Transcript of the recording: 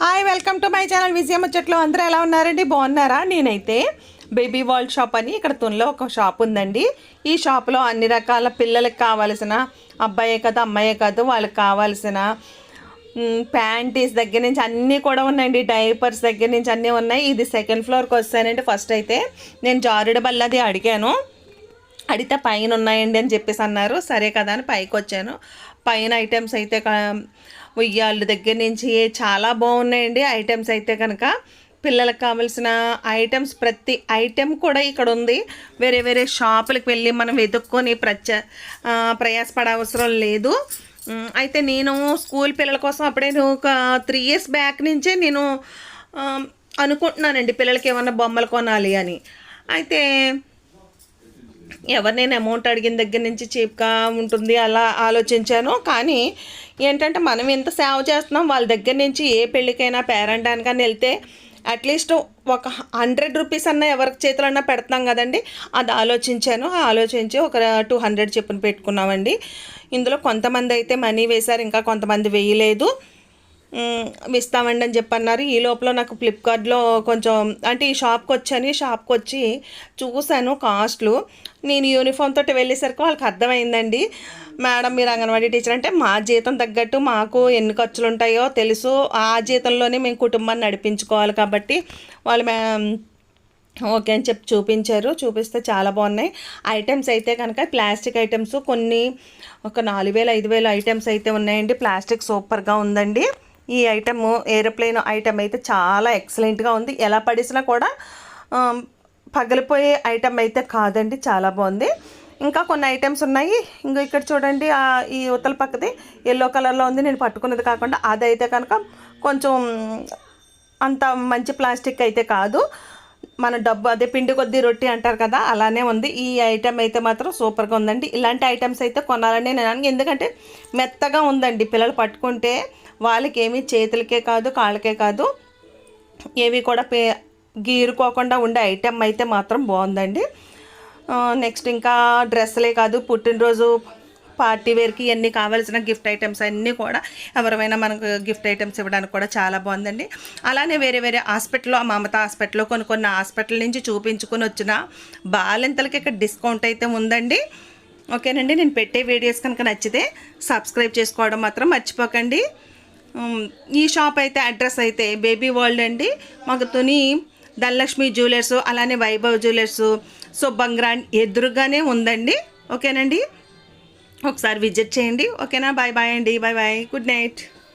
Hi welcome to my channel Vijaya Muchatlu అందరూ ఎలా ఉన్నారండి? బాగున్నారా? నేనైతే బేబీ వాల్ షాప్ అని ఇక్కడ తునిలో ఒక షాప్ ఉందండి. ఈ షాప్లో అన్ని రకాల పిల్లలకు కావాల్సిన అబ్బాయే కాదు అమ్మాయే కాదు వాళ్ళకి కావాల్సిన ప్యాంటీస్ దగ్గర నుంచి అన్నీ కూడా ఉన్నాయండి. డైపర్స్ దగ్గర నుంచి అన్నీ ఉన్నాయి. ఇది సెకండ్ ఫ్లోర్కి వస్తానండి. ఫస్ట్ అయితే నేను జారుడు బల్లది అడిగాను. అడిగితే పైన ఉన్నాయండి అని చెప్పేసి అన్నారు. సరే కదా అని పైకి వచ్చాను. పైన ఐటమ్స్ అయితే ఉయ్యాళ్ళ దగ్గర నుంచి చాలా బాగున్నాయండి ఐటమ్స్ అయితే కనుక. పిల్లలకు కావాల్సిన ఐటమ్స్ ప్రతి ఐటెం కూడా ఇక్కడ ఉంది. వేరే వేరే షాపులకు వెళ్ళి మనం వెతుక్కొని ప్రచ ప్రయాసపడవసరం ప్రయాసపడ అవసరం లేదు అయితే నేను స్కూల్ పిల్లల కోసం అప్పుడే నేను ఒక త్రీ ఇయర్స్ బ్యాక్ నుంచే నేను అనుకుంటున్నానండి పిల్లలకి ఏమన్నా బొమ్మలు కొనాలి అని. అయితే ఎవరినైనా నేను అమౌంట్ అడిగిన దగ్గర నుంచి చీప్గా ఉంటుంది అలా ఆలోచించాను. కానీ ఏంటంటే మనం ఎంత సేవ చేస్తున్నాం వాళ్ళ దగ్గర నుంచి ఏ పెళ్ళికైనా పేరెంటానికైనా వెళ్తే అట్లీస్ట్ ఒక హండ్రెడ్ రూపీస్ అన్న ఎవరికి చేతులన్నా పెడతాం కదండి. అది ఆలోచించాను. ఆ ఆలోచించి ఒక టూ హండ్రెడ్ చెప్పున పెట్టుకున్నామండి. ఇందులో కొంతమంది అయితే మనీ వేశారు ఇంకా కొంతమంది వేయలేదు. ఇస్తామండి అని చెప్పన్నారు. ఈ లోపల నాకు ఫ్లిప్కార్ట్లో కొంచెం అంటే ఈ షాప్కి వచ్చాను ఈ షాప్కి వచ్చి చూశాను కాస్ట్లు. నేను యూనిఫామ్ తోటి వెళ్ళేసరికి వాళ్ళకి అర్థమైందండి. మేడం మీరు అంగన్వాడీ టీచర్ అంటే మా జీతం తగ్గట్టు మాకు ఎన్ని ఖర్చులు ఉంటాయో తెలుసు. ఆ జీతంలోనే మేము కుటుంబాన్ని నడిపించుకోవాలి కాబట్టి వాళ్ళు మే ఓకే అని చెప్పి చూపించారు. చూపిస్తే చాలా బాగున్నాయి. ఐటమ్స్ అయితే కనుక ప్లాస్టిక్ ఐటమ్స్ కొన్ని ఒక నాలుగు వేల ఐదు వేలు ఐటమ్స్ అయితే ఉన్నాయండి. ప్లాస్టిక్ సూపర్గా ఉందండి. ఈ ఐటమ్ ఏరోప్లేన్ ఐటమ్ అయితే చాలా ఎక్సలెంట్గా ఉంది. ఎలా పడేసినా కూడా పగిలిపోయే ఐటమ్ అయితే కాదండి. చాలా బాగుంది. ఇంకా కొన్ని ఐటమ్స్ ఉన్నాయి. ఇంకా ఇక్కడ చూడండి ఈ ఉత్తల పక్కది ఎల్లో కలర్లో ఉంది. నేను పట్టుకున్నది కాకుండా అదైతే కనుక కొంచెం అంత మంచి ప్లాస్టిక్ అయితే కాదు. మన డబ్బు అదే పిండి కొద్దీ రొట్టి అంటారు కదా అలానే ఉంది. ఈ ఐటెం అయితే మాత్రం సూపర్గా ఉందండి. ఇలాంటి ఐటమ్స్ అయితే కొనాలని నేను అన్నాను. ఎందుకంటే మెత్తగా ఉందండి. పిల్లలు పట్టుకుంటే వాళ్ళకి ఏమీ చేతులకే కాదు కాళ్ళకే కాదు ఏవి కూడా పే గీరుకోకుండా ఉండే ఐటెం అయితే మాత్రం బాగుందండి. నెక్స్ట్ ఇంకా డ్రెస్సులే కాదు పుట్టినరోజు పార్టీ వేర్కి ఇవన్నీ కావాల్సిన గిఫ్ట్ ఐటమ్స్ అన్నీ కూడా ఎవరైనా మనకు గిఫ్ట్ ఐటమ్స్ ఇవ్వడానికి కూడా చాలా బాగుందండి. అలానే వేరే వేరే హాస్పిటల్లో మమత హాస్పిటల్లో కొన్ని కొన్ని హాస్పిటల్ నుంచి చూపించుకొని వచ్చిన బాలింతలకి ఇక్కడ డిస్కౌంట్ అయితే ఉందండి. ఓకేనండి నేను పెట్టే వీడియోస్ కనుక నచ్చితే సబ్స్క్రైబ్ చేసుకోవడం మాత్రం మర్చిపోకండి. ఈ షాప్ అయితే అడ్రస్ అయితే బేబీ వరల్డ్ అండి. మాకు తుని ధనలక్ష్మి జ్యువెలర్స్ అలానే వైభవ్ జ్యువెలర్స్ సో బంగ్రాన్ ఎదురుగానే ఉందండి. ఓకేనండి? ఒకసారి విజిట్ చేయండి. ఓకేనా? బాయ్ బాయ్ అండి. Bye bye. Good night.